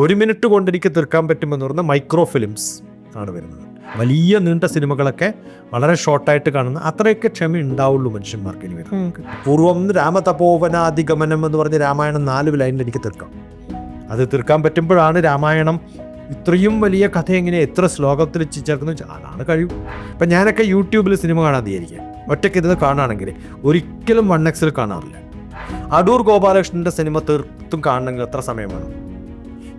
ഒരു മിനിറ്റ് കൊണ്ട് എനിക്ക് തീർക്കാൻ പറ്റുമെന്ന് പറഞ്ഞാൽ മൈക്രോ ഫിലിംസ് ആണ് വരുന്നത്. വലിയ നീണ്ട സിനിമകളൊക്കെ വളരെ ഷോർട്ടായിട്ട് കാണുന്ന അത്രയൊക്കെ ക്ഷമ ഉണ്ടാവുള്ളൂ മനുഷ്യന്മാർക്ക് ഇനി വരുന്നത്. പൂർവം രാമതപോവനാധിഗമനം എന്ന് പറഞ്ഞ രാമായണം നാല് ലൈനിൽ എനിക്ക് തീർക്കാം. അത് തീർക്കാൻ പറ്റുമ്പോഴാണ് രാമായണം ഇത്രയും വലിയ കഥ എങ്ങനെ എത്ര ശ്ലോകത്തിൽ ചേർക്കുന്നു അതാണ് കഴിവ്. ഇപ്പം ഞാനൊക്കെ യൂട്യൂബിൽ സിനിമ കാണാതെയായിരിക്കാം ഒറ്റയ്ക്ക് ഇരുന്ന് കാണുകയാണെങ്കിൽ ഒരിക്കലും വൺ എക്സിൽ കാണാറില്ല. അടൂർ ഗോപാലകൃഷ്ണന്റെ സിനിമ തീർത്തും കാണണമെങ്കിൽ എത്ര സമയം വേണം?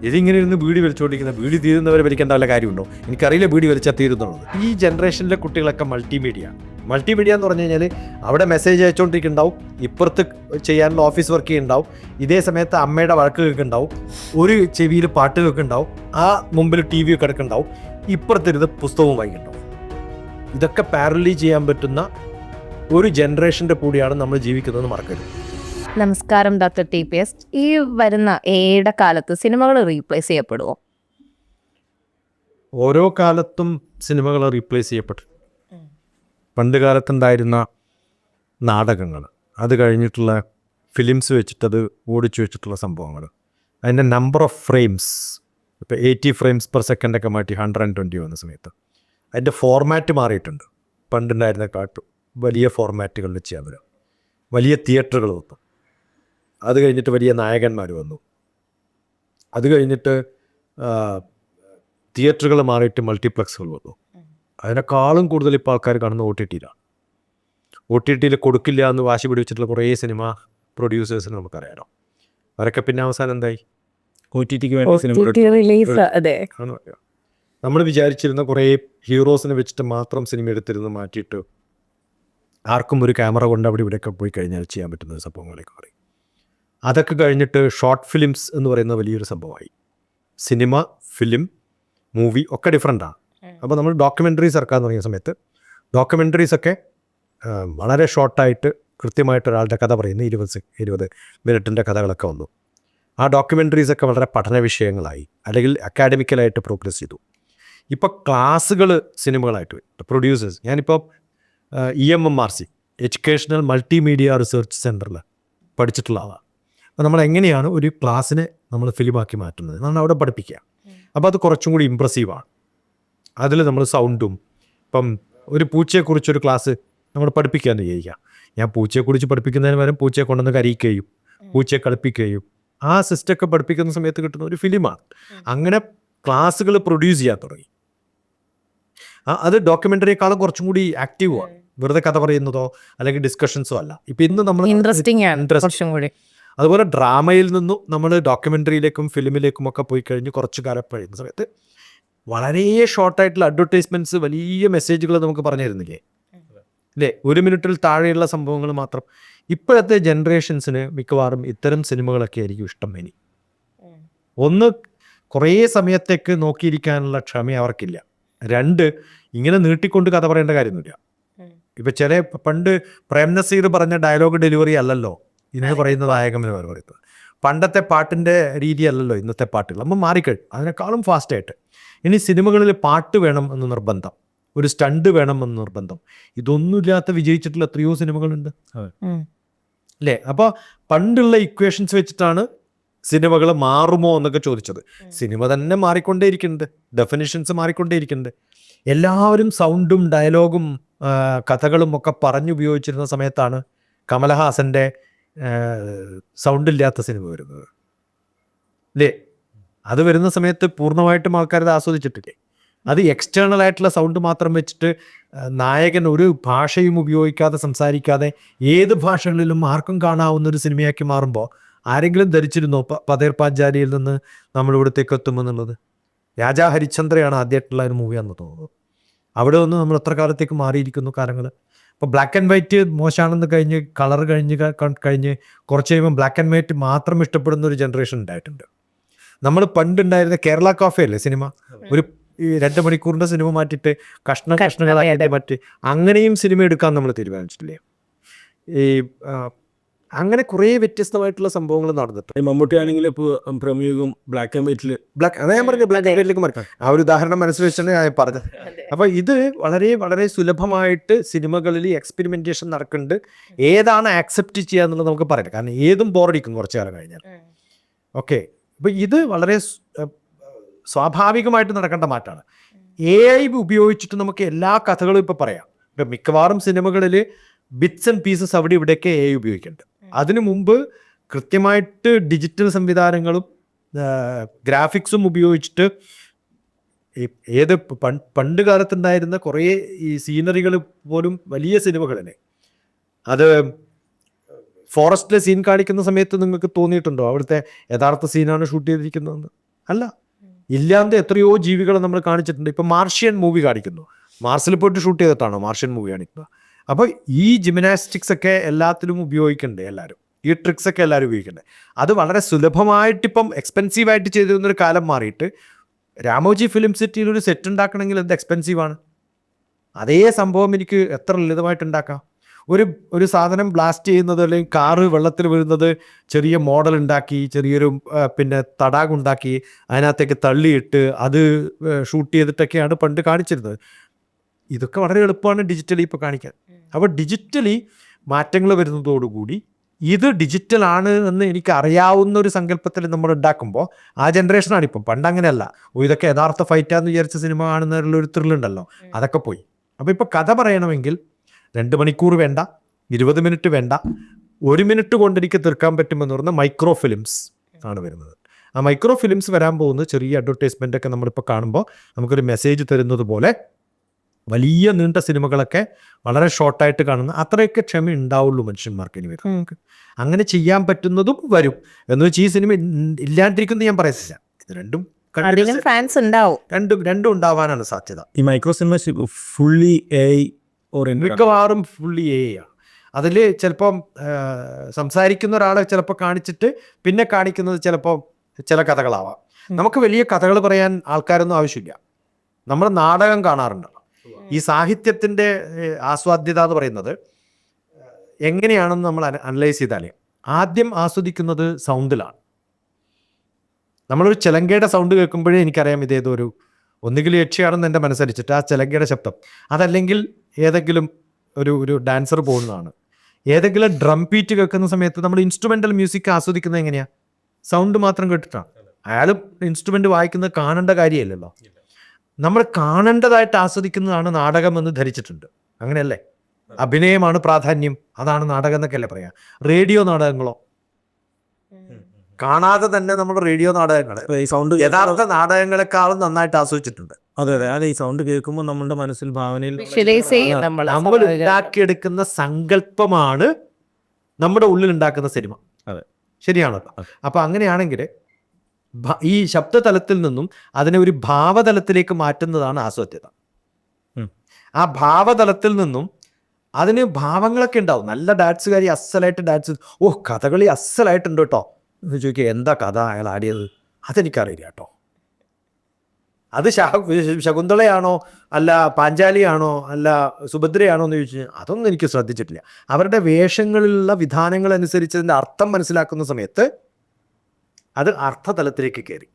ഇതിങ്ങനെ ഇരുന്ന് ബീഡി വലിച്ചുകൊണ്ടിരിക്കുന്ന ബീഡി തീരുന്നവരെ വലിക്കേണ്ട വല്ല കാര്യമുണ്ടോ? എനിക്കറിയില്ല ബീഡി വലിച്ചാൽ തീരുന്നുള്ളത്. ഈ ജനറേഷനിലെ കുട്ടികളൊക്കെ മൾട്ടിമീഡിയ മൾട്ടിമീഡിയ എന്ന് പറഞ്ഞു കഴിഞ്ഞാൽ അവിടെ മെസ്സേജ് അയച്ചുകൊണ്ടിരിക്കുന്നുണ്ടാവും ഇപ്പുറത്ത് ചെയ്യാനുള്ള ഓഫീസ് വർക്ക് ചെയ്യുന്നുണ്ടാവും ഇതേ സമയത്ത് അമ്മയുടെ വഴക്ക് കേൾക്കുന്നുണ്ടാവും ഒരു ചെവിയിൽ പാട്ട് കേൾക്കുന്നുണ്ടാവും ആ മുമ്പിൽ ടി വി കിടക്കുന്നുണ്ടാവും ഇപ്പുറത്തിരുന്ന് പുസ്തകവും വായിക്കുന്നുണ്ടാവും. ഇതൊക്കെ പാരലി ചെയ്യാൻ പറ്റുന്ന ഒരു ജനറേഷന്റെ കൂടിയാണ് നമ്മൾ ജീവിക്കുന്നതെന്ന് മറക്കരുത്. നമസ്കാരം ഡോക്ടർ ടി പി എസ്. ഈ വരുന്ന ഏട കാലത്ത് സിനിമകൾ റീപ്ലേസ് ചെയ്യപ്പെടുമോ ഓരോ കാലത്തും സിനിമകൾ റീപ്ലേസ് ചെയ്യപ്പെട്ടു പണ്ട് കാലത്തുണ്ടായിരുന്ന നാടകങ്ങൾ അത് കഴിഞ്ഞിട്ടുള്ള ഫിലിംസ് വെച്ചിട്ടത് ഓടിച്ചു വെച്ചിട്ടുള്ള സംഭവങ്ങൾ അതിന്റെ നമ്പർ ഓഫ് ഫ്രെയിംസ് ഇപ്പോൾ എയ്റ്റി ഫ്രെയിംസ് പെർ സെക്കൻഡൊക്കെ മാറ്റി ഹൺഡ്രഡ് ആൻഡ് ട്വന്റി വന്ന സമയത്ത്. അതിന്റെ ഫോർമാറ്റ് മാറിയിട്ടുണ്ട്. പണ്ടുണ്ടായിരുന്ന കാട്ടു വലിയ ഫോർമാറ്റുകളിൽ ചെയ്യാൻ വരും വലിയ തിയേറ്ററുകൾ വന്നു അത് കഴിഞ്ഞിട്ട് വലിയ നായകന്മാർ വന്നു. അത് കഴിഞ്ഞിട്ട് തിയേറ്ററുകൾ മാറിയിട്ട് മൾട്ടിപ്ലക്സുകൾ വന്നു. അതിനേക്കാളും കൂടുതൽ ഇപ്പോൾ ആൾക്കാർ കാണുന്ന ഒ ടി ടിയിലാണ് ഒ ടി ടിയിൽ കൊടുക്കില്ല എന്ന് വാശി പിടിച്ചിട്ടുള്ള കുറേ സിനിമ പ്രൊഡ്യൂസേഴ്സിന് നമുക്കറിയാലോ. അവരൊക്കെ പിന്നെ അവസാനം എന്തായി? ഒ ടി ടിക്ക് വേണ്ടി സിനിമ റിലീസ് അതെ. ആണ് നമ്മൾ വിചാരിച്ചിരുന്ന കുറേ ഹീറോസിനെ വെച്ചിട്ട് മാത്രം സിനിമ എടുത്തിരുന്ന് മാറ്റിയിട്ട് ആർക്കും ഒരു ക്യാമറ കൊണ്ട് അവിടെ ഇവിടെയൊക്കെ പോയി കഴിഞ്ഞാൽ ചെയ്യാൻ പറ്റുന്ന സംഭവങ്ങളൊക്കെ പറയും. അതൊക്കെ കഴിഞ്ഞിട്ട് ഷോർട്ട് ഫിലിംസ് എന്ന് പറയുന്ന വലിയൊരു സംഭവമായി. സിനിമ ഫിലിം മൂവി ഒക്കെ ഡിഫറെന്റാണ് അപ്പോൾ നമ്മൾ ഡോക്യുമെന്ററീസ് ഇറക്കാൻ തുടങ്ങിയ സമയത്ത് ഡോക്യുമെന്ററീസ് ഒക്കെ ആ, വളരെ ഷോർട്ടായിട്ട് കൃത്യമായിട്ട് ഒരാളുടെ കഥ പറയുന്ന ഇരുപത് ഇരുപത് മിനിറ്റിന്റെ കഥകളൊക്കെ വന്നു. ആ ഡോക്യുമെന്ററീസ് ഒക്കെ വളരെ പഠന വിഷയങ്ങളായി അല്ലെങ്കിൽ അക്കാഡമിക്കലായിട്ട് പ്രോഗ്രസ് ചെയ്തു. ഇപ്പോൾ ക്ലാസ്സുകൾ സിനിമകളായിട്ട് വരും. പ്രൊഡ്യൂസേഴ്സ് ഞാനിപ്പോൾ E M M R C educational multimedia research സെന്ററിൽ പഠിച്ചിട്ടുള്ള ആളാണ് നമ്മൾ എങ്ങനെയാണ് ഒരു ക്ലാസ്സിനെ നമ്മൾ ഫിലിമാക്കി മാറ്റുന്നത്? എന്നാണ് അവിടെ പഠിപ്പിക്കുക. അപ്പോൾ അത് കുറച്ചും കൂടി ഇമ്പ്രസീവാണ് അതിൽ നമ്മൾ സൗണ്ടും ഇപ്പം ഒരു പൂച്ചയെക്കുറിച്ചൊരു ക്ലാസ് നമ്മൾ പഠിപ്പിക്കുകയെന്ന് വിചാരിക്കുക. ഞാൻ പൂച്ചയെക്കുറിച്ച് പഠിപ്പിക്കുന്നതിന് പകരം പൂച്ചയെ കൊണ്ടുവന്ന് കരയിക്കുകയും പൂച്ചയെ കളിപ്പിക്കുകയും ആ സിസ്റ്റമൊക്കെ പഠിപ്പിക്കുന്ന സമയത്ത് കിട്ടുന്ന ഒരു ഫിലിമാണ് അങ്ങനെ ക്ലാസ്സുകൾ പ്രൊഡ്യൂസ് ചെയ്യാൻ തുടങ്ങി. അത് ഡോക്യുമെന്ററിയെക്കാളും കുറച്ചും കൂടി ആക്റ്റീവ് ആണ്. വെറുതെ കഥ പറയുന്നതോ അല്ലെങ്കിൽ ഡിസ്കഷൻസോ അല്ല. ഇപ്പം ഇന്ന് നമ്മൾ ഇൻട്രസ്റ്റിംഗ് ആണ് ഇൻട്രസ്റ്റ് കൂടി. അതുപോലെ ഡ്രാമയിൽ നിന്നും നമ്മൾ ഡോക്യുമെന്ററിയിലേക്കും ഫിലിമിലേക്കും ഒക്കെ പോയി കഴിഞ്ഞ് കുറച്ച് കാലം കഴിയുന്ന സമയത്ത് വളരെ ഷോർട്ടായിട്ടുള്ള അഡ്വർടൈസ്മെന്റ്സ് വലിയ മെസ്സേജുകൾ നമുക്ക് പറഞ്ഞു തരുന്നില്ലേ? അല്ലേ ഒരു മിനിറ്റിൽ താഴെയുള്ള സംഭവങ്ങൾ മാത്രം. ഇപ്പോഴത്തെ ജനറേഷൻസിന് മിക്കവാറും ഇത്തരം സിനിമകളൊക്കെ ആയിരിക്കും ഇഷ്ടം ഇനി. ഒന്ന് കുറേ സമയത്തേക്ക് നോക്കിയിരിക്കാനുള്ള ക്ഷമ അവർക്കില്ല. രണ്ട് ഇങ്ങനെ നീട്ടിക്കൊണ്ട് കഥ പറയേണ്ട കാര്യമൊന്നുമില്ല. ഇപ്പം ചില പണ്ട് പ്രേംനസീർ പറഞ്ഞ ഡയലോഗ് ഡെലിവറി അല്ലല്ലോ? ഇന്ന് പറയുന്ന നായകമെന്ന് പറയുന്നത് പണ്ടത്തെ പാട്ടിന്റെ രീതി അല്ലല്ലോ ഇന്നത്തെ പാട്ടുകൾ. നമ്മൾ മാറിക്കഴിഞ്ഞു. അതിനേക്കാളും ഫാസ്റ്റായിട്ട്. ഇനി സിനിമകളിൽ പാട്ട് വേണം എന്ന് നിർബന്ധം. ഒരു സ്റ്റണ്ട് വേണം എന്ന് നിർബന്ധം. ഇതൊന്നുമില്ലാത്ത വിജയിച്ചിട്ടുള്ള എത്രയോ സിനിമകളുണ്ട്. അല്ലേ? അപ്പോൾ പണ്ടുള്ള ഇക്വേഷൻസ് വെച്ചിട്ടാണ് സിനിമകൾ മാറുമോ എന്നൊക്കെ ചോദിച്ചത്. സിനിമ തന്നെ മാറിക്കൊണ്ടേയിരിക്കുന്നുണ്ട്. ഡെഫിനിഷൻസ് മാറിക്കൊണ്ടേയിരിക്കുന്നുണ്ട്. എല്ലാവരും സൗണ്ടും ഡയലോഗും കഥകളും ഒക്കെ പറഞ്ഞുപയോഗിച്ചിരുന്ന സമയത്താണ് കമലഹാസന്റെ സൗണ്ട് ഇല്ലാത്ത സിനിമ വരുന്നത്. അല്ലേ അത് വരുന്ന സമയത്ത് പൂർണമായിട്ടും ആൾക്കാരത് ആസ്വദിച്ചിട്ടില്ലേ? അത് എക്സ്റ്റേണൽ ആയിട്ടുള്ള സൗണ്ട് മാത്രം വെച്ചിട്ട് നായകൻ ഒരു ഭാഷയും ഉപയോഗിക്കാതെ സംസാരിക്കാതെ ഏത് ഭാഷകളിലും ആർക്കും കാണാവുന്ന ഒരു സിനിമയാക്കി മാറുമ്പോൾ ആരെങ്കിലും ധരിച്ചിരുന്നോ പതേർ പാഞ്ചാലിയിൽ നിന്ന് നമ്മൾ ഇവിടത്തേക്ക് എത്തുമെന്നുള്ളത് രാജാ ഹരിചന്ദ്രയാണ് ആദ്യമായിട്ടുള്ള ഒരു മൂവിയാണെന്ന് തോന്നുന്നു. അവിടെ നിന്ന് നമ്മൾ എത്ര കാലത്തേക്ക് മാറിയിരിക്കുന്നു കാലങ്ങൾ ഇപ്പോൾ ബ്ലാക്ക് ആൻഡ് വൈറ്റ് മോശമാണെന്ന് കഴിഞ്ഞ് കളർ കഴിഞ്ഞ് കഴിഞ്ഞ് കുറച്ച് കഴിയുമ്പോൾ ബ്ലാക്ക് ആൻഡ് വൈറ്റ് മാത്രം ഇഷ്ടപ്പെടുന്ന ഒരു ജനറേഷൻ ഉണ്ടായിട്ടുണ്ട്. നമ്മൾ പണ്ടുണ്ടായിരുന്ന കേരള കോഫി അല്ലേ സിനിമ ഒരു ഈ രണ്ട് മണിക്കൂറിന്റെ സിനിമ മാറ്റിയിട്ട് കഷ്ണ കഷ്ണങ്ങളായിട്ട് മറ്റ് അങ്ങനെയും സിനിമ എടുക്കാൻ നമ്മൾ തീരുമാനിച്ചിട്ടില്ലേ? ഈ അങ്ങനെ കുറേ വ്യത്യസ്തമായിട്ടുള്ള സംഭവങ്ങൾ നടന്നിട്ടുണ്ട്. മമ്മൂട്ടി ആണെങ്കിൽ ഇപ്പോൾ പ്രമുഖം ബ്ലാക്ക് ആൻഡ് വൈറ്റിൽ ബ്ലാക്ക് അതാ ഞാൻ പറഞ്ഞത് ബ്ലാക്ക് ആൻഡ് വൈറ്റിലേക്ക് മറക്കാം ആ ഒരു ഉദാഹരണം മനസ്സിൽ വെച്ചാണ് ഞാൻ പറഞ്ഞത്. അപ്പോൾ ഇത് വളരെ വളരെ സുലഭമായിട്ട് സിനിമകളിൽ എക്സ്പെരിമെന്റേഷൻ നടക്കുന്നുണ്ട്. ഏതാണ് ആക്സെപ്റ്റ് ചെയ്യുക എന്നുള്ളത് നമുക്ക് പറയാം. കാരണം ഏതും ബോറടിക്കും കുറച്ച് കാലം കഴിഞ്ഞാൽ. ഓക്കെ അപ്പോൾ ഇത് വളരെ സ്വാഭാവികമായിട്ട് നടക്കേണ്ട മാറ്റമാണ്. എ ഐ ഉപയോഗിച്ചിട്ട് നമുക്ക് എല്ലാ കഥകളും ഇപ്പോൾ പറയാം. ഇപ്പം മിക്കവാറും സിനിമകളിൽ ബിറ്റ്സ് ആൻഡ് പീസസ് അവിടെ ഇവിടെയൊക്കെ എ ഐ ഉപയോഗിക്കുന്നുണ്ട്. അതിനു മുമ്പ് കൃത്യമായിട്ട് ഡിജിറ്റൽ സംവിധാനങ്ങളും ഗ്രാഫിക്സും ഉപയോഗിച്ചിട്ട് ഏത് പണ്ട് കാലത്തുണ്ടായിരുന്ന കുറേ ഈ സീനറികൾ പോലും വലിയ സിനിമകളിനെ അത് ഫോറസ്റ്റിലെ സീൻ കാണിക്കുന്ന സമയത്ത് നിങ്ങൾക്ക് തോന്നിയിട്ടുണ്ടോ? അവിടുത്തെ യഥാർത്ഥ സീനാണ് ഷൂട്ട് ചെയ്തിരിക്കുന്നതെന്ന്? അല്ല. ഇല്ലാതെ എത്രയോ ജീവികളെ നമ്മൾ കാണിച്ചിട്ടുണ്ട്. ഇപ്പം മാർഷ്യൻ മൂവി കാണിക്കുന്നു. മാർസിൽ പോയിട്ട് ഷൂട്ട് ചെയ്തിട്ടാണോ മാർഷ്യൻ മൂവി കാണിക്കുന്നത്? അപ്പോൾ ഈ ജിംനാസ്റ്റിക്സ് ഒക്കെ എല്ലാത്തിലും ഉപയോഗിക്കണ്ടേ എല്ലാവരും. ഈ ട്രിക്സ് ഒക്കെ എല്ലാവരും ഉപയോഗിക്കണ്ടേ. അത് വളരെ സുലഭമായിട്ട് സുലഭമായിട്ടിപ്പം എക്സ്പെൻസീവായിട്ട് തന്നൊരു കാലം മാറിയിട്ട് രാമോജി ഫിലിം സിറ്റിയിൽ ഒരു സെറ്റ് ഉണ്ടാക്കണമെങ്കിൽ എന്ത് എക്സ്പെൻസീവാണ്? അതേ സംഭവം എനിക്ക് എത്ര ലളിതമായിട്ട് ഉണ്ടാക്കാം ഒരു ഒരു സാധനം ബ്ലാസ്റ്റ് ചെയ്യുന്നത് അല്ലെങ്കിൽ കാറ് വെള്ളത്തിൽ വരുന്നത് ചെറിയ മോഡൽ ഉണ്ടാക്കി ചെറിയൊരു പിന്നെ തടാകം ഉണ്ടാക്കി അതിനകത്തേക്ക് തള്ളിയിട്ട് അത് ഷൂട്ട് ചെയ്തിട്ടൊക്കെയാണ് പണ്ട് കാണിച്ചിരുന്നത്. ഇതൊക്കെ വളരെ എളുപ്പമാണ് ഡിജിറ്റലി ഇപ്പോൾ കാണിക്കാൻ. അപ്പോൾ ഡിജിറ്റലി മാറ്റങ്ങൾ വരുന്നതോടുകൂടി ഇത് ഡിജിറ്റൽ ആണ് എന്ന് എനിക്ക് അറിയാവുന്ന ഒരു സങ്കല്പത്തിൽ നമ്മൾ ഉണ്ടാക്കുമ്പോൾ ആ ജനറേഷനാണ് ഇപ്പം. പണ്ട് അങ്ങനെയല്ല. ഓ ഇതൊക്കെ യഥാർത്ഥ ഫൈറ്റാന്ന് വിചാരിച്ച സിനിമ കാണുന്നതിലുള്ള ഒരു ത്രില്ലുണ്ടല്ലോ അതൊക്കെ പോയി. അപ്പോൾ ഇപ്പോൾ കഥ പറയണമെങ്കിൽ രണ്ട് മണിക്കൂർ വേണ്ട ഇരുപത് മിനിറ്റ് വേണ്ട ഒരു മിനിറ്റ് കൊണ്ട് എനിക്ക് തീർക്കാൻ പറ്റുമെന്ന് പറഞ്ഞ മൈക്രോ ഫിലിംസ് ആണ് വരുന്നത്. ആ മൈക്രോ ഫിലിംസ് വരാൻ പോകുന്ന ചെറിയ അഡ്വർടൈസ്മെന്റ് ഒക്കെ നമ്മളിപ്പോൾ കാണുമ്പോൾ നമുക്കൊരു മെസ്സേജ് തരുന്നത് പോലെ വലിയ നീണ്ട സിനിമകളൊക്കെ വളരെ ഷോർട്ടായിട്ട് കാണുന്ന അത്രയൊക്കെ ക്ഷമ ഉണ്ടാവുള്ളൂ മനുഷ്യന്മാർക്ക് ഇനി വരും. അങ്ങനെ ചെയ്യാൻ പറ്റുന്നതും വരും. എന്ന് വെച്ച് ഈ സിനിമ ഇല്ലാണ്ടിരിക്കുന്നു ഞാൻ പറയാ ഇത് രണ്ടും ഫാൻസ് ഉണ്ടാവും. രണ്ടും രണ്ടും ഉണ്ടാവാനാണ് സാധ്യത. ഈ മൈക്രോ സിനിമ ഫുള്ളി എ മിക്കവാറും ഫുള്ളി എ ആണ് അതിൽ ചിലപ്പം സംസാരിക്കുന്ന ഒരാളെ ചിലപ്പോൾ കാണിച്ചിട്ട് പിന്നെ കാണിക്കുന്നത് ചിലപ്പോൾ ചില കഥകളാവാം. നമുക്ക് വലിയ കഥകൾ പറയാൻ ആൾക്കാരൊന്നും ആവശ്യമില്ല. നമ്മൾ നാടകം കാണാറുണ്ടല്ലോ. ഈ സാഹിത്യത്തിന്റെ ആസ്വാദ്യത എന്ന് പറയുന്നത് എങ്ങനെയാണെന്ന് നമ്മൾ അനലൈസ് ചെയ്താലേ ആദ്യം ആസ്വദിക്കുന്നത് സൗണ്ടിലാണ്. നമ്മളൊരു ചിലങ്കയുടെ സൗണ്ട് കേൾക്കുമ്പോഴേ എനിക്കറിയാം ഇതേതോ ഒരു ഒന്നുകിൽ യക്ഷിയാണെന്ന് എന്റെ മനസ്സരിച്ചിട്ട് ആ ചിലങ്കയുടെ ശബ്ദം. അതല്ലെങ്കിൽ ഏതെങ്കിലും ഒരു ഒരു ഡാൻസർ പോകുന്നതാണ്. ഏതെങ്കിലും ഡ്രം ബീറ്റ് കേൾക്കുന്ന സമയത്ത് നമ്മൾ ഇൻസ്ട്രുമെന്റൽ മ്യൂസിക് ആസ്വദിക്കുന്നത് എങ്ങനെയാണ് സൗണ്ട് മാത്രം കേട്ടിട്ടാണ് അയാൾ ഇൻസ്ട്രുമെന്റ് വായിക്കുന്നത് കാണേണ്ട കാര്യമല്ലല്ലോ. നമ്മൾ കാണേണ്ടതായിട്ട് ആസ്വദിക്കുന്നതാണ് നാടകം എന്ന് ധരിച്ചിട്ടുണ്ട്. അങ്ങനെയല്ലേ? അഭിനയമാണ് പ്രാധാന്യം. അതാണ് നാടകം എന്നൊക്കെയല്ലേ പറയാം? റേഡിയോ നാടകങ്ങളോ? കാണാതെ തന്നെ നമ്മൾ റേഡിയോ നാടകങ്ങൾ ഈ സൗണ്ട് യഥാർത്ഥ നാടകങ്ങളെക്കാളും നന്നായിട്ട് ആസ്വദിച്ചിട്ടുണ്ട്. അതെ അതെ. അതെ ഈ സൗണ്ട് കേൾക്കുമ്പോൾ നമ്മുടെ മനസ്സിൽ ഭാവനയിൽ നമ്മൾ ഉണ്ടാക്കിയെടുക്കുന്ന സങ്കല്പമാണ് നമ്മുടെ ഉള്ളിൽ ഉണ്ടാക്കുന്ന സിനിമ. അതെ. ശരിയാണോ. അപ്പൊ അങ്ങനെയാണെങ്കിൽ ഈ ശബ്ദതലത്തിൽ നിന്നും അതിനെ ഒരു ഭാവതലത്തിലേക്ക് മാറ്റുന്നതാണ് ആസ്വദ്യത. ആ ഭാവതലത്തിൽ നിന്നും അതിന് ഭാവങ്ങളൊക്കെ ഉണ്ടാവും. നല്ല ഡാൻസുകാരി അസ്സലായിട്ട് ഡാൻസ് ഓ കഥകളി അസ്സലായിട്ടുണ്ട് കേട്ടോ. എന്ന് ചോദിക്കുക എന്താ കഥ അയാൾ ആടിയത്? അതെനിക്കറിയില്ല കേട്ടോ. അത് ശകുന്തളയാണോ അല്ല പാഞ്ചാലിയാണോ അല്ല സുഭദ്രയാണോ എന്ന് ചോദിച്ചു അതൊന്നും എനിക്ക് ശ്രദ്ധിച്ചിട്ടില്ല. അവരുടെ വേഷങ്ങളിലുള്ള വിധാനങ്ങൾ അനുസരിച്ച് അതിന്റെ അർത്ഥം മനസ്സിലാക്കുന്ന സമയത്ത് അത് അർത്ഥതലത്തിലേക്ക് കയറി.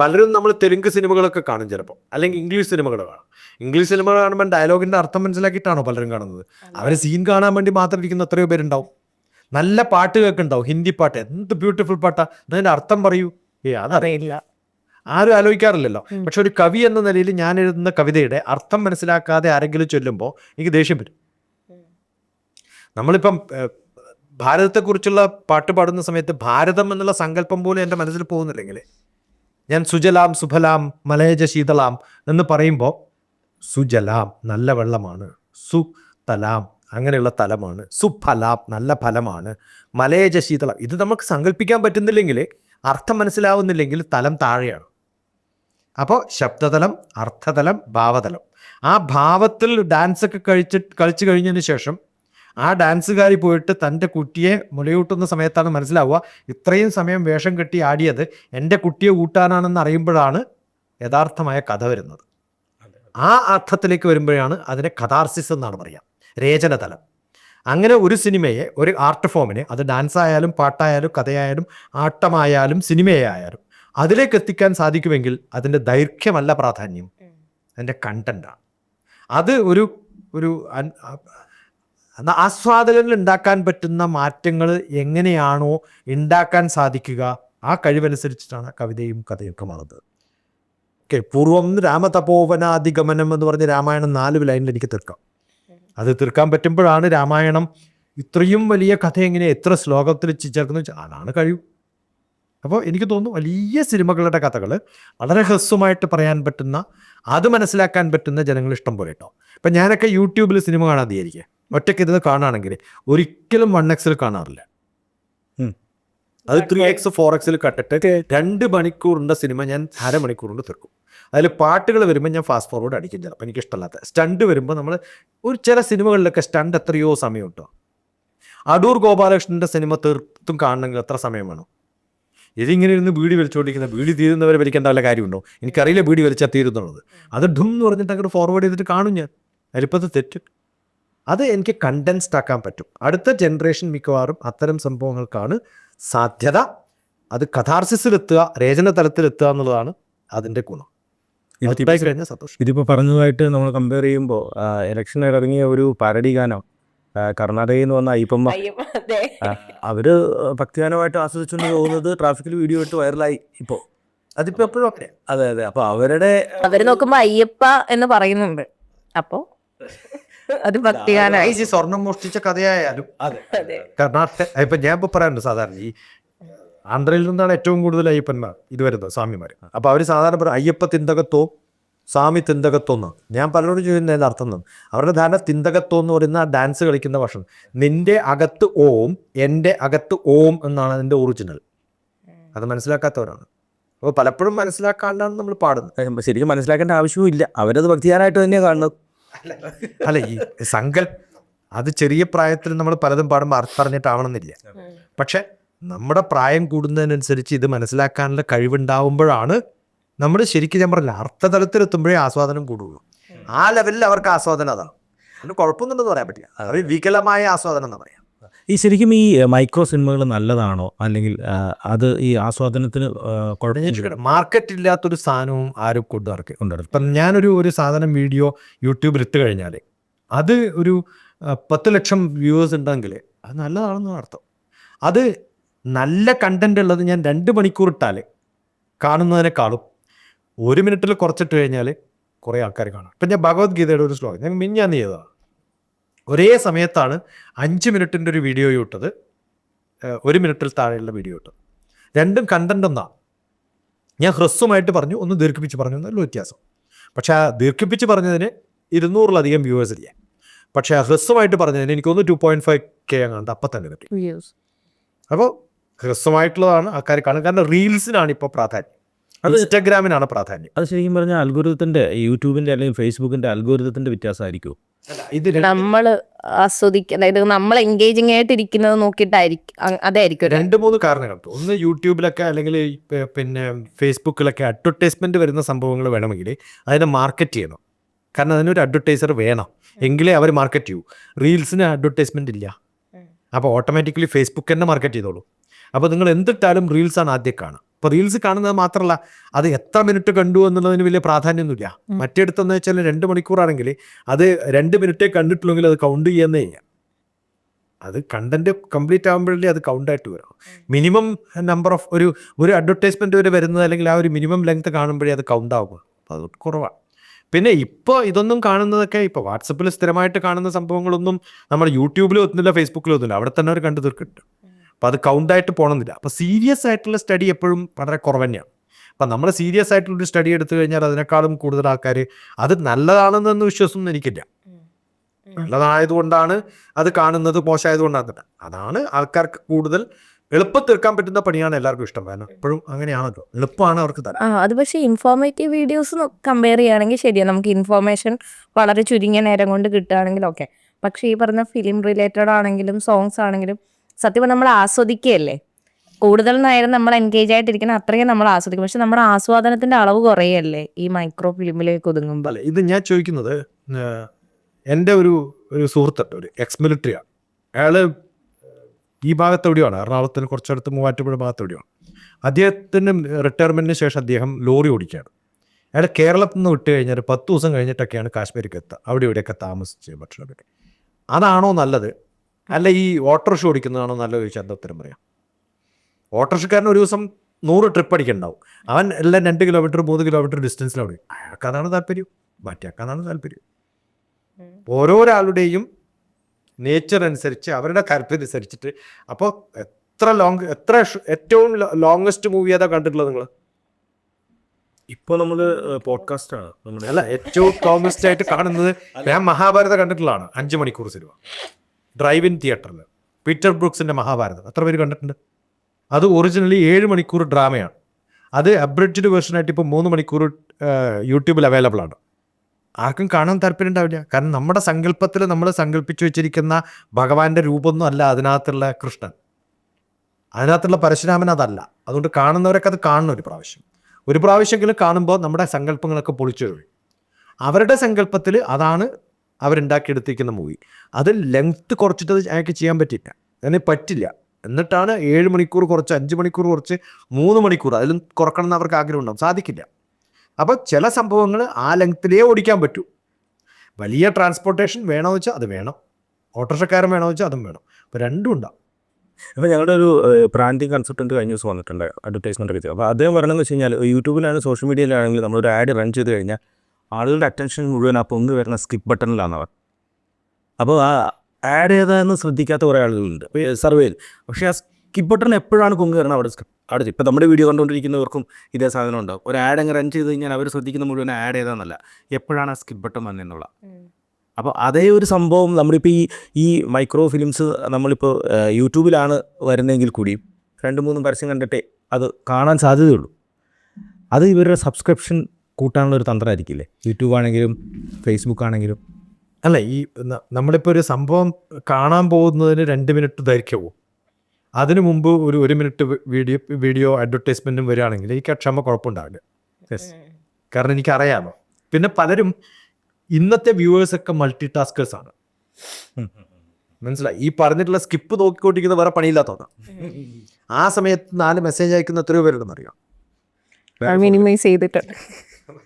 പലരും നമ്മൾ തെലുങ്ക് സിനിമകളൊക്കെ കാണും ചിലപ്പോൾ. അല്ലെങ്കിൽ ഇംഗ്ലീഷ് സിനിമകൾ കാണും. ഇംഗ്ലീഷ് സിനിമ കാണുമ്പോൾ ഡയലോഗിന്റെ അർത്ഥം മനസ്സിലാക്കിയിട്ടാണോ പലരും കാണുന്നത്? അവർ സീൻ കാണാൻ വേണ്ടി മാത്രം ഇരിക്കുന്ന എത്രയോ പേരുണ്ടാവും. നല്ല പാട്ട് കേൾക്കുന്നുണ്ടാവും. ഹിന്ദി പാട്ട്. എന്ത് ബ്യൂട്ടിഫുൾ പാട്ടാ. അതിന്റെ അർത്ഥം പറയൂ. ഏ അതറിയില്ല ആരും ആലോചിക്കാറില്ലല്ലോ. പക്ഷെ ഒരു കവി എന്ന നിലയിൽ ഞാൻ എഴുതുന്ന കവിതയുടെ അർത്ഥം മനസ്സിലാക്കാതെ ആരെങ്കിലും ചൊല്ലുമ്പോൾ എനിക്ക് ദേഷ്യം വരും. നമ്മളിപ്പം ഭാരതത്തെക്കുറിച്ചുള്ള പാട്ട് പാടുന്ന സമയത്ത് ഭാരതം എന്നുള്ള സങ്കല്പം പോലും എന്റെ മനസ്സിൽ പോകുന്നില്ലെങ്കിൽ ഞാൻ സുജലാം സുഫലാം മലയജ ശീതളാം എന്ന് പറയുമ്പോൾ സുജലാം നല്ല വെള്ളമാണ് സു തലാം അങ്ങനെയുള്ള തലമാണ് സുഫലാം നല്ല ഫലമാണ് മലയജ ശീതളം. ഇത് നമുക്ക് സങ്കല്പിക്കാൻ പറ്റുന്നില്ലെങ്കിൽ അർത്ഥം മനസ്സിലാവുന്നില്ലെങ്കിൽ തലം താഴെയാണ്. അപ്പോൾ ശബ്ദതലം അർത്ഥതലം ഭാവതലം. ആ ഭാവത്തിൽ ഡാൻസ് ഒക്കെ കഴിച്ച് കളിച്ചു കഴിഞ്ഞതിന് ശേഷം ആ ഡാൻസുകാരി പോയിട്ട് തന്റെ കുട്ടിയെ മുലയൂട്ടുന്ന സമയത്താണ് മനസ്സിലാവുക ഇത്രയും സമയം വേഷം കെട്ടി ആടിയത് എന്റെ കുട്ടിയെ ഊട്ടാനാണെന്ന് അറിയുമ്പോഴാണ് യഥാർത്ഥമായ കഥ വരുന്നത്. ആ അർത്ഥത്തിലേക്ക് വരുമ്പോഴാണ് അതിനെ കഥാർസിസ് എന്നാണ് പറയുക രചനതലം. അങ്ങനെ ഒരു സിനിമയെ ഒരു ആർട്ട് ഫോമിനെ അത് ഡാൻസ് ആയാലും പാട്ടായാലും കഥയായാലും ആട്ടമായാലും സിനിമയായാലും അതിലേക്ക് എത്തിക്കാൻ സാധിക്കുമെങ്കിൽ അതിന്റെ ദൈർഘ്യമല്ല പ്രാധാന്യം അതിന്റെ കണ്ടന്റാണ് അത് ഒരു ഒരു അൻ- ആസ്വാദനത്തിൽ ഉണ്ടാക്കാൻ പറ്റുന്ന മാറ്റങ്ങൾ എങ്ങനെയാണോ ഉണ്ടാക്കാൻ സാധിക്കുക? ആ കഴിവനുസരിച്ചിട്ടാണ് കവിതയും കഥയും ഒക്കെ മാറുന്നത് ഓക്കെ പൂർവം രാമതപോവനാധിഗമനം എന്ന് പറഞ്ഞ രാമായണം നാല് ലൈനിൽ എനിക്ക് തീർക്കാം. അത് തീർക്കാൻ പറ്റുമ്പോഴാണ് രാമായണം ഇത്രയും വലിയ കഥ എങ്ങനെ എത്ര ശ്ലോകത്തിൽ ചേർക്കുന്നു വെച്ചാൽ അതാണ് കഴിവ്. അപ്പോൾ എനിക്ക് തോന്നുന്നു വലിയ സിനിമകളുടെ കഥകൾ വളരെ ഹ്രസ്വമായിട്ട് പറയാൻ പറ്റുന്ന അത് മനസ്സിലാക്കാൻ പറ്റുന്ന ജനങ്ങൾ ഇഷ്ടം പോലെ കേട്ടോ ഇപ്പം ഞാനൊക്കെ യൂട്യൂബിൽ സിനിമ കാണാതെയായിരിക്കും ഒറ്റയ്ക്ക് ഇരുന്ന് കാണുകയാണെങ്കിൽ ഒരിക്കലും വൺ എക്സിൽ കാണാറില്ല. അത് ത്രീ എക്സ് ഫോർ എക്സിൽ കണ്ടിട്ട് രണ്ട് മണിക്കൂറിന്റെ സിനിമ ഞാൻ അരമണിക്കൂർ കൊണ്ട് തീർക്കും. അതിൽ പാട്ടുകൾ വരുമ്പോൾ ഞാൻ ഫാസ്റ്റ് ഫോർവേഡ് അടിക്കും ചിലപ്പോൾ. എനിക്ക് ഇഷ്ടമല്ലാത്ത സ്റ്റണ്ട് വരുമ്പോൾ നമ്മൾ ഒരു ചില സിനിമകളിലൊക്കെ സ്റ്റണ്ട് എത്രയോ സമയം കിട്ടും അടൂർ ഗോപാലകൃഷ്ണന്റെ സിനിമ തീർത്തും കാണണമെങ്കിൽ എത്ര സമയം വേണം? ഇതിങ്ങനെ ഇരുന്ന് ബീഡി വലിച്ചുകൊണ്ടിരിക്കുന്ന ബീഡി തീരുന്നവരെ വലിക്കേണ്ട വല്ല കാര്യമുണ്ടോ? എനിക്കറിയില്ല ബീഡി വലിച്ചാൽ തീരുന്നുള്ളത് അത് ഡും എന്ന് പറഞ്ഞിട്ട് അങ്ങോട്ട് ഫോർവേഡ് ചെയ്തിട്ട് കാണും ഞാൻ. അതിലിപ്പോൾ അത് തെറ്റ്. അത് എനിക്ക് കണ്ടൻസ്ഡ് ആക്കാൻ പറ്റും. അടുത്ത ജനറേഷൻ മിക്കവാറും അത്തരം സംഭവങ്ങൾക്കാണ് സാധ്യത. അത് കഥാർസിസിലെത്തുക രചന തലത്തിലെത്തുക എന്നുള്ളതാണ് അതിന്റെ ഗുണം. ഇതിപ്പോൾ പറഞ്ഞതുമായിട്ട് നമ്മൾ കമ്പയർ ചെയ്യുമ്പോൾ ഇലക്ഷൻ ഇറങ്ങിയ ഒരു പാരഡി ഗാനം കർണാടകയിൽ നിന്ന് വന്ന അയ്യപ്പമ്മ. അവർ ഭക്തിഗാനമായിട്ട് ആസ്വദിച്ചുകൊണ്ട് പോകുന്നത് ട്രാഫിക്കിൽ വീഡിയോ ഇട്ട് വൈറലായി ഇപ്പോൾ അതിപ്പോ എപ്പോഴും അങ്ങനെ അതെ അതെ. അപ്പൊ അവരുടെ അവർ നോക്കുമ്പോ അയ്യപ്പ എന്ന് പറയുന്നുണ്ട്. അപ്പോ അത് ഭക്തിഗാന. സ്വർണം മോഷ്ടിച്ച കഥയായാലും. അതെ. കർണാടക ഇപ്പൊ ഞാൻ ഇപ്പൊ പറയാറുണ്ട് സാധാരണ ഈ ആന്ധ്രയിൽ നിന്നാണ് ഏറ്റവും കൂടുതൽ അയ്യപ്പന്മാർ ഇത് വരുന്നത് സ്വാമിമാർ അപ്പൊ അവർ സാധാരണ പറയും അയ്യപ്പ തിന്തകത്വം സ്വാമി തിന്തകത്വം എന്ന്. ഞാൻ പലരോടും ചോദിക്കുന്നതിന്റെ അർത്ഥം തന്നെ അവരുടെ ധാരണ തിന്തകത്വം എന്ന് പറയുന്ന ആ ഡാൻസ് കളിക്കുന്ന ഭക്ഷണം. നിന്റെ അകത്ത് ഓം എന്റെ അകത്ത് ഓം എന്നാണ് അതിന്റെ ഒറിജിനൽ അത് മനസ്സിലാക്കാത്തവരാണ്. അപ്പോൾ പലപ്പോഴും മനസ്സിലാക്കാണ്ടാണ് നമ്മൾ പാടുന്നത്. ശരിക്കും മനസ്സിലാക്കേണ്ട ആവശ്യവും ഇല്ല. അവരത് ഭക്തിയാനായിട്ട് തന്നെയാണ് കാണുന്നത്. അല്ല ഈ സങ്കല്പം അത് ചെറിയ പ്രായത്തിൽ നമ്മൾ പലതും പാടുമ്പോൾ അർത്ഥറിഞ്ഞിട്ടാവണമെന്നില്ല പക്ഷെ നമ്മുടെ പ്രായം കൂടുന്നതിനനുസരിച്ച് ഇത് മനസ്സിലാക്കാനുള്ള കഴിവുണ്ടാവുമ്പോഴാണ് നമ്മൾ ശരിക്കും ഞാൻ പറഞ്ഞില്ല അർത്ഥതലത്തിലെത്തുമ്പോഴേ ആസ്വാദനം കൂടുള്ളൂ. ആ ലെവലിൽ അവർക്ക് ആസ്വാദനം അതാണ് അതിന് കുഴപ്പമൊന്നുണ്ടെന്ന് പറയാൻ പറ്റില്ല. അത് വികലമായ ആസ്വാദനം എന്ന് പറയാം. ഈ ശരിക്കും ഈ മൈക്രോ സിനിമകൾ നല്ലതാണോ? അല്ലെങ്കിൽ അത് ഈ ആസ്വാദനത്തിന് മാർക്കറ്റ് ഇല്ലാത്തൊരു സാധനവും ആരും കൊണ്ടുവർക്ക് കൊണ്ടുവരും ഇപ്പം ഞാനൊരു ഒരു സാധനം വീഡിയോ യൂട്യൂബിൽ ഇട്ട് കഴിഞ്ഞാൽ അത് ഒരു പത്ത് ലക്ഷം വ്യൂവേഴ്സ് ഉണ്ടെങ്കിൽ അത് നല്ലതാണെന്നാണ് അർത്ഥം. അത് നല്ല കണ്ടന്റ് ഉള്ളത് ഞാൻ രണ്ട് മണിക്കൂർ ഇട്ടാൽ കാണുന്നതിനെക്കാളും ഒരു മിനിറ്റിൽ കുറച്ചിട്ട് കഴിഞ്ഞാൽ കുറേ ആൾക്കാർ കാണും. ഇപ്പം ഞാൻ ഭഗവത്ഗീതയുടെ ഒരു ശ്ലോകം ഞാൻ മിഞ്ഞാന്ന് ചെയ്തതാണ് ഒരേ സമയത്താണ് അഞ്ച് മിനിറ്റിന്റെ ഒരു വീഡിയോ ഇട്ടത്. ഒരു മിനിറ്റിൽ താഴെയുള്ള വീഡിയോ ഇട്ടത്. രണ്ടും കണ്ടന്റ് ഒന്നാണ് ഞാൻ ഹ്രസ്വമായിട്ട് പറഞ്ഞു ഒന്ന് ദീർഘിപ്പിച്ച് പറഞ്ഞു എന്നുള്ള വ്യത്യാസം. പക്ഷേ ആ ദീർഘിപ്പിച്ച് പറഞ്ഞതിന് ഇരുന്നൂറിലധികം വ്യൂവേഴ്സ് ഇല്ല? പക്ഷേ ആ ഹ്രസ്വമായിട്ട് പറഞ്ഞതിന് എനിക്കൊന്ന് ടു പോയിന്റ് ഫൈവ് കെ അങ്ങാണ്ട് അപ്പം തന്നെ കിട്ടി. അപ്പോൾ ഹ്രസ്വമായിട്ടുള്ളതാണ് ആൾക്കാർ കാണും കാരണം റീൽസിനാണ് ഇപ്പോൾ പ്രാധാന്യം. അത് ഇൻസ്റ്റാഗ്രാമിനാണ് പ്രാധാന്യം. അത് ശരിക്കും പറഞ്ഞാൽ അൽഗോരിതത്തിന്റെ യൂട്യൂബിന്റെ അല്ലെങ്കിൽ ഫേസ്ബുക്കിന്റെ അൽഗോരിതത്തിന്റെ വ്യത്യാസമായിരിക്കും ഇത് നമ്മൾ ആസ്വദിക്ക അതായത് നമ്മൾ എൻഗേജിങ് ആയിട്ട് ഇരിക്കുന്നത് നോക്കിയിട്ടായിരിക്കും അതായിരിക്കും രണ്ട് മൂന്ന് കാരണങ്ങൾ. ഒന്ന് യൂട്യൂബിലൊക്കെ അല്ലെങ്കിൽ പിന്നെ ഫേസ്ബുക്കിലൊക്കെ അഡ്വർടൈസ്മെന്റ് വരുന്ന സംഭവങ്ങൾ വേണമെങ്കിൽ അതിനെ മാർക്കറ്റ് ചെയ്യണം. കാരണം അതിനൊരു അഡ്വർടൈസർ വേണം. എങ്കിലേ അവർ മാർക്കറ്റ് ചെയ്യൂ. റീൽസിന് അഡ്വർടൈസ്മെന്റ് ഇല്ല. അപ്പോൾ ഓട്ടോമാറ്റിക്കലി ഫേസ്ബുക്ക് തന്നെ മാർക്കറ്റ് ചെയ്തോളൂ. അപ്പോൾ നിങ്ങൾ എന്തിട്ടാലും റീൽസാണ് ആദ്യം കാണുക. അപ്പോൾ റീൽസ് കാണുന്നത് മാത്രമല്ല അത് എത്ര മിനിറ്റ് കണ്ടു എന്നുള്ളതിന് വലിയ പ്രാധാന്യമൊന്നുമില്ല. മറ്റെടുത്തെന്ന് വെച്ചാൽ രണ്ട് മണിക്കൂറാണെങ്കിൽ അത് രണ്ട് മിനിറ്റേ കണ്ടിട്ടുള്ളെങ്കിൽ അത് കൗണ്ട് ചെയ്യുന്നേ ചെയ്യാം അത് കണ്ടന്റ് കംപ്ലീറ്റ് ആകുമ്പോഴല്ലേ അത് കൗണ്ടായിട്ട് വരും. മിനിമം നമ്പർ ഓഫ് ഒരു ഒരു അഡ്വർടൈസ്മെന്റ് വരെ വരുന്നത് അല്ലെങ്കിൽ ആ ഒരു മിനിമം ലെങ്ത് കാണുമ്പോഴേ അത് കൗണ്ട് ആകും അത് കുറവാണ്. പിന്നെ ഇപ്പോൾ ഇതൊന്നും കാണുന്നതൊക്കെ ഇപ്പോൾ വാട്സപ്പിൽ സ്ഥിരമായിട്ട് കാണുന്ന സംഭവങ്ങളൊന്നും നമ്മുടെ യൂട്യൂബിലും ഒന്നുമില്ല ഫേസ്ബുക്കിലും ഒന്നുമില്ല. അവിടെ തന്നെ അവർ കണ്ടു തീർക്കുന്നുണ്ട് അപ്പോൾ അത് കൗണ്ടായിട്ട് പോകണമെന്നില്ല അപ്പോൾ സീരിയസ് ആയിട്ടുള്ള സ്റ്റഡി എപ്പോഴും വളരെ കുറവ് തന്നെയാണ് അപ്പം നമ്മൾ സീരിയസ് ആയിട്ടുള്ളൊരു സ്റ്റഡി എടുത്തു കഴിഞ്ഞാൽ അതിനേക്കാളും കൂടുതൽ ആൾക്കാർ അത് നല്ലതാണെന്നൊന്നും വിശ്വാസമൊന്നും എനിക്കില്ല. നല്ലതായതുകൊണ്ടാണ് അത് കാണുന്നത് മോശമായതുകൊണ്ടാണ് അതാണ് ആൾക്കാർക്ക് കൂടുതൽ എളുപ്പം തീർക്കാൻ പറ്റുന്ന പണിയാണ് എല്ലാവർക്കും ഇഷ്ടം. കാരണം എപ്പോഴും അങ്ങനെയാണല്ലോ. എളുപ്പമാണ് അവർക്ക് തരാം അത് പക്ഷേ ഇൻഫോർമേറ്റീവ് വീഡിയോസ് കമ്പയർ ചെയ്യുകയാണെങ്കിൽ ശരിയാണ് നമുക്ക് ഇൻഫോർമേഷൻ വളരെ ചുരുങ്ങിയ നേരം കൊണ്ട് കിട്ടുകയാണെങ്കിൽ ഓക്കെ പക്ഷേ ഈ പറഞ്ഞ ഫിലിം റിലേറ്റഡ് ആണെങ്കിലും സോങ്സ് ആണെങ്കിലും സത്യം നമ്മൾ ആസ്വദിക്കുകയല്ലേ? കൂടുതൽ നേരം നമ്മൾ എൻഗേജ് ആയിട്ടിരിക്കുന്ന അത്രയും നമ്മൾ ആസ്വദിക്കും. പക്ഷെ നമ്മുടെ ആസ്വാദനത്തിന്റെ അളവ് കുറയല്ലേ ഈ മൈക്രോ ഫിലിമിലേക്ക് ഒതുങ്ങുമ്പോൾ ഇത് ഞാൻ ചോദിക്കുന്നത് എന്റെ ഒരു ഒരു സുഹൃത്തുണ്ട് ഒരു എക്സ് മിലിറ്ററിയാണ് അയാൾ ഈ ഭാഗത്ത് എവിടെയാണ്? എറണാകുളത്തിന് കുറച്ചടുത്ത് മൂവാറ്റുപുഴ ഭാഗത്ത് എവിടെയാണ്? അദ്ദേഹത്തിന് റിട്ടയർമെന്റിന് ശേഷം അദ്ദേഹം ലോറി ഓടിക്കുകയാണ്. അയാൾ കേരളത്തിൽ നിന്ന് വിട്ട് കഴിഞ്ഞാൽ പത്ത് ദിവസം കഴിഞ്ഞിട്ടൊക്കെയാണ് കാശ്മീരിക്ക് എത്തുക അവിടെ ഇവിടെയൊക്കെ താമസിച്ച് ഭക്ഷണം അതാണോ നല്ലത്? അല്ല ഈ ഓട്ടോറിക്ഷ ഓടിക്കുന്നതാണോ നല്ലത് ചോദിച്ചാൽ എന്താ ഉത്തരം പറയാം? ഓട്ടോറിക്ഷക്കാരൻ ഒരു ദിവസം നൂറ് ട്രിപ്പ് അടിക്കണ്ടാവും. അവൻ എല്ലാം രണ്ട് കിലോമീറ്റർ മൂന്ന് കിലോമീറ്റർ ഡിസ്റ്റൻസിലാണ് അയാൾക്ക് അതാണ് താല്പര്യം. മറ്റേക്കാന്നാണ് താല്പര്യം. ഓരോരാളുടെയും നേച്ചർ അനുസരിച്ച് അവരുടെ താല്പര്യം അനുസരിച്ചിട്ട്. അപ്പോൾ എത്ര ലോങ് എത്ര ഏറ്റവും ലോങ്സ്റ്റ് മൂവി ഏതാ കണ്ടിട്ടുള്ളത് നിങ്ങൾ ഇപ്പോൾ നമ്മൾ പോഡ്കാസ്റ്റ് ആണ്. നമ്മുടെ അല്ല ഏറ്റവും ലോങ്സ്റ്റ് ആയിട്ട് കാണുന്നത് ഞാൻ മഹാഭാരത കണ്ടിട്ടുള്ളതാണ്. അഞ്ച് മണിക്കൂർ സിനിമ. ഡ്രൈവ് ഇൻ തിയേറ്ററിൽ പീറ്റർ ബ്രൂക്സിന്റെ മഹാഭാരതം. എത്ര പേര് കണ്ടിട്ടുണ്ട്? അത് ഒറിജിനലി ഏഴ് മണിക്കൂർ ഡ്രാമയാണ്. അത് അബ്രിഡ്ജ്ഡ് വേർഷനായിട്ട് ഇപ്പോൾ മൂന്ന് മണിക്കൂർ യൂട്യൂബിൽ അവൈലബിൾ ആണ്. ആർക്കും കാണാൻ താല്പര്യം ഉണ്ടാവില്ല. കാരണം നമ്മുടെ സങ്കല്പത്തിൽ നമ്മൾ സങ്കല്പിച്ചു വെച്ചിരിക്കുന്ന ഭഗവാന്റെ രൂപമൊന്നും അല്ല അതിനകത്തുള്ള കൃഷ്ണൻ. അതിനകത്തുള്ള പരശുരാമൻ അതല്ല. അതുകൊണ്ട് കാണുന്നവരൊക്കെ അത് കാണണം ഒരു പ്രാവശ്യം. ഒരു പ്രാവശ്യമെങ്കിലും കാണുമ്പോൾ നമ്മുടെ സങ്കല്പങ്ങളൊക്കെ പൊളിച്ചു വരും അവരുടെ സങ്കല്പത്തിൽ അതാണ് അവരുണ്ടാക്കിയെടുത്തിരിക്കുന്ന മൂവി അത് ലെങ്ത് കുറച്ചിട്ട് അത് അയാൾക്ക് ചെയ്യാൻ പറ്റില്ല അതിന് പറ്റില്ല. എന്നിട്ടാണ് ഏഴ് മണിക്കൂർ കുറച്ച് അഞ്ച് മണിക്കൂർ കുറച്ച് മൂന്ന് മണിക്കൂർ അതിലും കുറക്കണം എന്ന് അവർക്ക് ആഗ്രഹം ഉണ്ടാവും. സാധിക്കില്ല. അപ്പോൾ ചില സംഭവങ്ങൾ ആ ലെങ്ത്തിലേ ഓടിക്കാൻ പറ്റൂ. വലിയ ട്രാൻസ്പോർട്ടേഷൻ വേണമെന്ന് വെച്ചാൽ അത് വേണം. ഓട്ടോറിക്ഷക്കാരൻ വേണമെന്ന് വെച്ചാൽ അതും വേണം. അപ്പോൾ രണ്ടും ഉണ്ടാവും. അപ്പോൾ ഞങ്ങളുടെ ഒരു ബ്രാൻഡിങ് കൺസൾട്ടന്റ് കഴിഞ്ഞ ദിവസം വന്നിട്ടുണ്ട് അഡ്വർടൈസ്മെന്റ് ഒക്കെ അപ്പോൾ അദ്ദേഹം പറയണമെന്ന് വെച്ച് കഴിഞ്ഞാൽ യൂട്യൂബിലാണ് സോഷ്യൽ മീഡിയയിലാണെങ്കിൽ നമ്മളൊരു ആഡ് റൺ ചെയ്ത് കഴിഞ്ഞാൽ ആളുകളുടെ അറ്റൻഷൻ മുഴുവൻ ആ പൊങ്ങി വരുന്ന സ്കിപ്പ് ബട്ടണിലാണ് അവർ. അപ്പോൾ ആ ആഡ് ഏതാന്ന് ശ്രദ്ധിക്കാത്ത കുറേ ആളുകളുണ്ട്. സർവേയിൽ പക്ഷേ ആ സ്കിപ്പ് ബട്ടൺ എപ്പോഴാണ് പൊങ്ങി വരുന്നത്? അവിടെ അവിടെ ഇപ്പോൾ നമ്മുടെ വീഡിയോ കണ്ടുകൊണ്ടിരിക്കുന്നവർക്കും ഇതേ സാധനം ഉണ്ടാവും. ഒരു ആഡ് അങ്ങ് റൺ ചെയ്ത് കഴിഞ്ഞാൽ അവർ ശ്രദ്ധിക്കുന്ന മുഴുവൻ ആഡ് ചെയ്താന്നല്ല എപ്പോഴാണ് ആ സ്കിപ്പ് ബട്ടൺ വന്നതെന്നുള്ള. അപ്പോൾ അതേ ഒരു സംഭവം നമ്മളിപ്പോൾ ഈ ഈ മൈക്രോ ഫിലിംസ് നമ്മളിപ്പോൾ യൂട്യൂബിലാണ് വരുന്നതെങ്കിൽ കൂടി രണ്ട് മൂന്ന് പരസ്യം കണ്ടിട്ടേ അത് കാണാൻ സാധ്യതയുള്ളൂ. അത് ഇവരുടെ സബ്സ്ക്രിപ്ഷൻ കൂട്ടാനുള്ള ഒരു തന്ത്രമായിരിക്കില്ലേ? യൂട്യൂബ് ആണെങ്കിലും ഫേസ്ബുക്ക് ആണെങ്കിലും അല്ല ഈ നമ്മളിപ്പോൾ ഒരു സംഭവം കാണാൻ പോകുന്നതിന് രണ്ട് മിനിറ്റ് ദൈർഘ്യവും. അതിനു മുമ്പ് ഒരു ഒരു മിനിറ്റ് വീഡിയോ വീഡിയോ അഡ്വർടൈസ്മെന്റും വരികയാണെങ്കിൽ എനിക്ക് ആ ക്ഷമ കുഴപ്പമുണ്ടാവില്ല. യെസ് കാരണം എനിക്കറിയാമോ? പിന്നെ പലരും ഇന്നത്തെ വ്യൂവേഴ്സൊക്കെ മൾട്ടി ടാസ്കേഴ്സ് ആണ് മനസ്സിലായി? ഈ പറഞ്ഞിട്ടുള്ള സ്കിപ്പ് നോക്കിക്കൊണ്ടിരിക്കുന്ന വേറെ പണിയില്ലാത്തതാണ് ആ സമയത്ത് നാല് മെസ്സേജ് അയക്കുന്ന എത്രയോ പേരുണ്ടെന്ന് അറിയാം മിനിമൈസ് ചെയ്തിട്ട്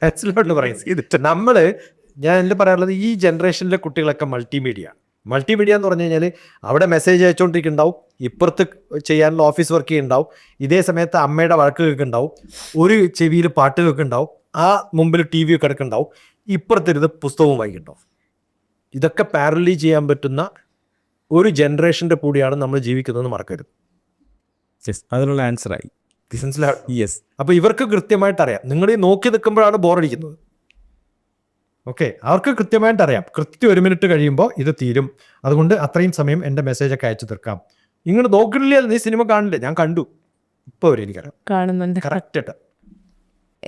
ആക്സിലോട്ട് പറയും നമ്മൾ ഞാൻ എന്നെ പറയാനുള്ളത് ഈ ജനറേഷനിലെ കുട്ടികളൊക്കെ മൾട്ടിമീഡിയ മൾട്ടിമീഡിയ എന്ന് പറഞ്ഞു കഴിഞ്ഞാൽ അവിടെ മെസ്സേജ് അയച്ചുകൊണ്ടിരിക്കുന്നുണ്ടാവും. ഇപ്പുറത്ത് ചെയ്യാനുള്ള ഓഫീസ് വർക്ക് ചെയ്യുന്നുണ്ടാവും. ഇതേ സമയത്ത് അമ്മയുടെ വഴക്ക് കേൾക്കുന്നുണ്ടാവും. ഒരു ചെവിയിൽ പാട്ട് കേൾക്കുന്നുണ്ടാവും. ആ മുമ്പിൽ ടി വി കിടക്കുന്നുണ്ടാവും. ഇപ്പുറത്തിരുന്ന് പുസ്തകവും വായിക്കുന്നുണ്ടാവും. ഇതൊക്കെ പാരലി ചെയ്യാൻ പറ്റുന്ന ഒരു ജനറേഷന്റെ കൂടിയാണ് നമ്മൾ ജീവിക്കുന്നതെന്ന് മറക്കരുത്. അതിനുള്ള ആൻസറായി യെസ് അപ്പോൾ ഇവർക്ക് കൃത്യമായിട്ട് അറിയാം നിങ്ങൾ ഈ നോക്കി നിൽക്കുമ്പോഴാണ് ബോറടിക്കുന്നത് ഓക്കെ അവർക്ക് കൃത്യമായിട്ട് അറിയാം കൃത്യം ഒരു മിനിറ്റ് കഴിയുമ്പോൾ ഇത് തീരും. അതുകൊണ്ട് അത്രയും സമയം എന്റെ മെസ്സേജൊക്കെ അയച്ചു തീർക്കാം. ഇങ്ങനെ നോക്കണില്ല നീ സിനിമ കാണില്ല ഞാൻ കണ്ടു. ഇപ്പോൾ വരെ എനിക്കറിയാം. കാണുന്നുണ്ട്.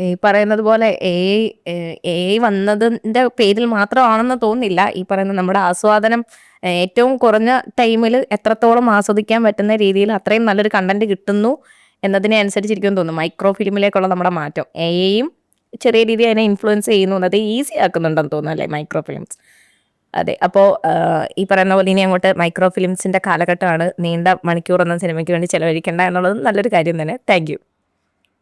ഈ പറയുന്നത് പോലെ എ എ വന്നതിന്റെ പേരിൽ മാത്രമാണെന്ന് തോന്നുന്നില്ല. ഈ പറയുന്ന നമ്മുടെ ആസ്വാദനം ഏറ്റവും കുറഞ്ഞ ടൈമിൽ എത്രത്തോളം ആസ്വദിക്കാൻ പറ്റുന്ന രീതിയിൽ അത്രയും നല്ലൊരു കണ്ടന്റ് കിട്ടുന്നു. എന്നതിനെ അനുസരിച്ചിരിക്കും തോന്നുന്നു. മൈക്രോ ഫിലിമിലേക്കുള്ള നമ്മുടെ മാറ്റം. എയും ചെറിയ രീതിയിൽ അതിനെ ഇൻഫ്ലുവൻസ് ചെയ്യുന്നു. അത് ഈസി ആക്കുന്നുണ്ടെന്ന് തോന്നുന്നു അല്ലേ? മൈക്രോ ഫിലിംസ് അതെ അപ്പോൾ ഈ പറയുന്ന പോലെ ഇനി അങ്ങോട്ട് മൈക്രോ ഫിലിംസിന്റെ കാലഘട്ടമാണ്. നീണ്ട മണിക്കൂർ എന്ന സിനിമയ്ക്ക് വേണ്ടി ചിലവഴിക്കേണ്ട എന്നുള്ളത് നല്ലൊരു കാര്യം തന്നെ. താങ്ക്